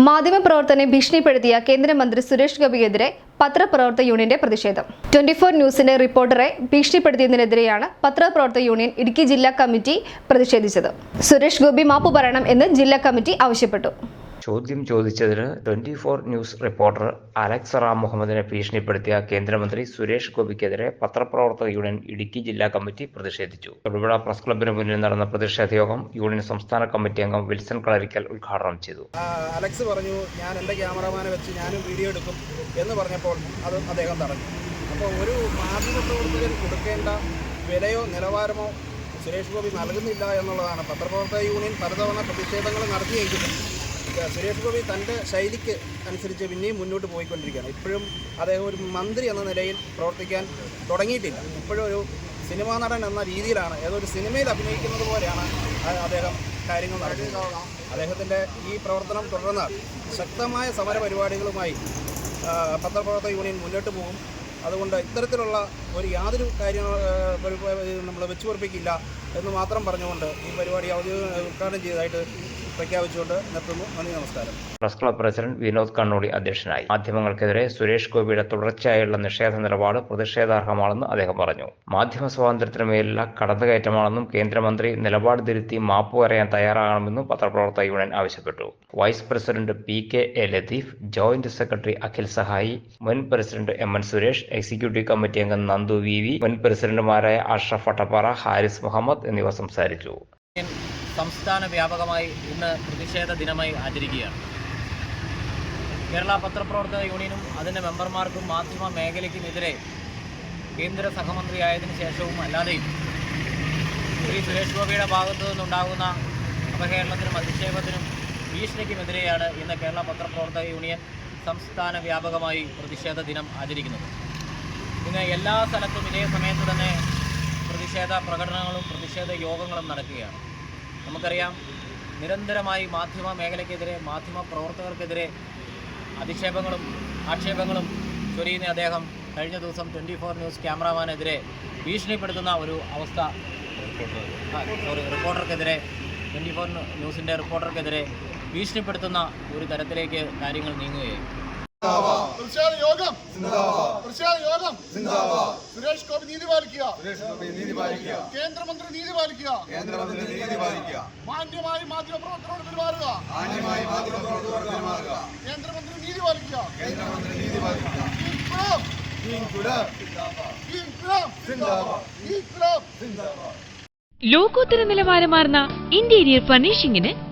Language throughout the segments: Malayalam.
മാധ്യമപ്രവർത്തനെ ഭീഷണിപ്പെടുത്തിയ കേന്ദ്രമന്ത്രി സുരേഷ് ഗോപിക്കെതിരെ പത്രപ്രവർത്തക യൂണിയന്റെ പ്രതിഷേധം. ട്വന്റി ഫോർ ന്യൂസിന്റെ റിപ്പോർട്ടറെ ഭീഷണിപ്പെടുത്തിയതിനെതിരെയാണ് പത്രപ്രവർത്തക യൂണിയൻ ഇടുക്കി ജില്ലാ കമ്മിറ്റി പ്രതിഷേധിച്ചത്. സുരേഷ് ഗോപി മാപ്പ് പറയണം എന്ന് ജില്ലാ കമ്മിറ്റി ആവശ്യപ്പെട്ടു. ചോദ്യം ചോദിച്ചതിന് twenty four news reporter Alex Ram മുഹമ്മദിനെ ഭീഷണിപ്പെടുത്തിയ കേന്ദ്രമന്ത്രി സുരേഷ് ഗോപിക്കെതിരെ പത്രപ്രവർത്തക യൂണിയൻ ഇടുക്കി ജില്ലാ കമ്മിറ്റി പ്രതിഷേധിച്ചു. തൊടുപുഴ പ്രസ് ക്ലബിന് മുന്നിൽ നടന്ന പ്രതിഷേധ യോഗം യൂണിയൻ സംസ്ഥാന കമ്മിറ്റി അംഗം വിൽസൺ കളരിക്കൽ ഉദ്ഘാടനം ചെയ്തു. അലക്സ് പറഞ്ഞു ഞാൻ എന്റെ ക്യാമറമാനെ വെച്ച് ഞാനും വീഡിയോ എടുക്കും എന്ന് പറഞ്ഞപ്പോൾ അത് അദ്ദേഹം തടഞ്ഞു. അപ്പോൾ ഒരു മാധ്യമ പ്രവർത്തകർ കൊടുക്കേണ്ട വിലയോ നിലവാരമോ സുരേഷ് ഗോപി നൽകുന്നില്ല എന്നുള്ളതാണ്. പത്രപ്രവർത്തക യൂണിയൻ പലതവണ പ്രതിഷേധങ്ങൾ നടത്തിയെങ്കിലും സുരേഷ് ഗോപി തന്റെ ശൈലിക്ക് അനുസരിച്ച് പിന്നെയും മുന്നോട്ട് പോയിക്കൊണ്ടിരിക്കുകയാണ്. ഇപ്പോഴും അദ്ദേഹം ഒരു മന്ത്രി എന്ന നിലയിൽ പ്രവർത്തിക്കാൻ തുടങ്ങിയിട്ടില്ല. ഇപ്പോഴും ഒരു സിനിമാ നടൻ എന്ന രീതിയിലാണ് ഏതോ ഒരു സിനിമയിൽ അഭിനയിക്കുന്നത് പോലെയാണ് അദ്ദേഹം കാര്യങ്ങൾ നടത്തുന്നത് അദ്ദേഹത്തിന്റെ ഈ പ്രവർത്തനം തുടർന്നാൽ ശക്തമായ സമര പരിപാടികളുമായി പത്രപ്രവർത്തക യൂണിയൻ മുന്നോട്ട് പോകും. അതുകൊണ്ട് ഇത്തരത്തിലുള്ള ഒരു യാതൊരു കാര്യങ്ങൾ നമ്മൾ വെച്ചു പൊറപ്പിക്കില്ല എന്ന് മാത്രം പറഞ്ഞുകൊണ്ട് ഈ പരിപാടി ഔദ്യോഗിക ഉദ്ഘാടനം ചെയ്തതായിട്ട് പ്രഖ്യാപിച്ചുകൊണ്ട് നിർത്തുന്നു. നന്ദി നമസ്കാരം. Press club president Vinod Kannoodi അധ്യക്ഷനായി. മാധ്യമങ്ങൾക്കെതിരെ സുരേഷ് ഗോപിയുടെ തുടർച്ചയായുള്ള നിഷേധ നിലപാട് പ്രതിഷേധാർഹമാണെന്ന് അദ്ദേഹം പറഞ്ഞു. മാധ്യമ സ്വാതന്ത്ര്യത്തിന് മേലുള്ള കടന്നുകയറ്റമാണെന്നും കേന്ദ്രമന്ത്രി നിലപാട് തിരുത്തി മാപ്പ് പറയാൻ തയ്യാറാകണമെന്നും പത്രപ്രവർത്തക യൂണിയൻ ആവശ്യപ്പെട്ടു. Vice president P K A Latheef joint secretary Akhil Sahayi മുൻ president M N Suresh executive committee അംഗം നന്ദു വി വി മുൻ പ്രസിഡന്റുമാരായ അഷ്റഫ് അട്ടപ്പാറ ഹാരിസ് മുഹമ്മദ് എന്നിവർ സംസാരിച്ചു. സംസ്ഥാന വ്യാപകമായി ഇന്ന് പ്രതിഷേധ ദിനമായി ആചരിക്കുകയാണ്. കേരള പത്രപ്രവർത്തക യൂണിയനും അതിന്റെ മെമ്പർമാർക്കും മാധ്യമ മേഖലയ്ക്കുമെതിരെ കേന്ദ്ര സഹമന്ത്രിയായതിനു ശേഷവും അല്ലാതെയും ശ്രീ സുരേഷ് ഗോപിയുടെ ഭാഗത്തു നിന്നുണ്ടാകുന്ന അപഹേളനത്തിനും അധിക്ഷേപത്തിനും ഭീഷണിക്കുമെതിരെയാണ് ഇന്ന് കേരള പത്രപ്രവർത്തക യൂണിയൻ സംസ്ഥാന വ്യാപകമായി പ്രതിഷേധ ദിനം ആചരിക്കുന്നത്. ഇന്ന് എല്ലാ സ്ഥലത്തും ഇതേ സമയത്ത് തന്നെ പ്രതിഷേധ പ്രകടനങ്ങളും പ്രതിഷേധ യോഗങ്ങളും നടക്കുകയാണ്. നമുക്കറിയാം നിരന്തരമായി മാധ്യമ മേഖലയ്ക്കെതിരെ മാധ്യമ പ്രവർത്തകർക്കെതിരെ അധിക്ഷേപങ്ങളും ആക്ഷേപങ്ങളും ചൊരിയുന്ന അദ്ദേഹം കഴിഞ്ഞ ദിവസം ട്വന്റി ഫോർ ന്യൂസ് ക്യാമറാമാനെതിരെ ഭീഷണിപ്പെടുത്തുന്ന ഒരു അവസ്ഥ സോറി റിപ്പോർട്ടർക്കെതിരെ ട്വന്റി ഫോർ ന്യൂസിന്റെ റിപ്പോർട്ടർക്കെതിരെ ഭീഷണിപ്പെടുത്തുന്ന ഒരു തരത്തിലേക്ക് കാര്യങ്ങൾ നീങ്ങുകയായി പ്രതിഷേധ യോഗം. പ്രതിഷേധ യോഗം. സുരേഷ് ഗോപി നീതി പാലിക്കുക. കേന്ദ്രമന്ത്രി നീതി പാലിക്കുക. മാന്യമായി മാധ്യമപ്രവർത്തകരോട് പെരുമാറുക. കേന്ദ്രമന്ത്രി നീതി പാലിക്കുക. ഇൻക്ലാബ്. ഇൻക്ലാബ്. ഇൻക്ലാബ്. ലോകോത്തര നിലവാരമാർന്ന interior ഫർണിഷിംഗിന്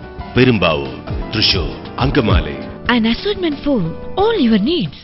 Perumbavoor Thrissur Angamaly an assortment for all your needs.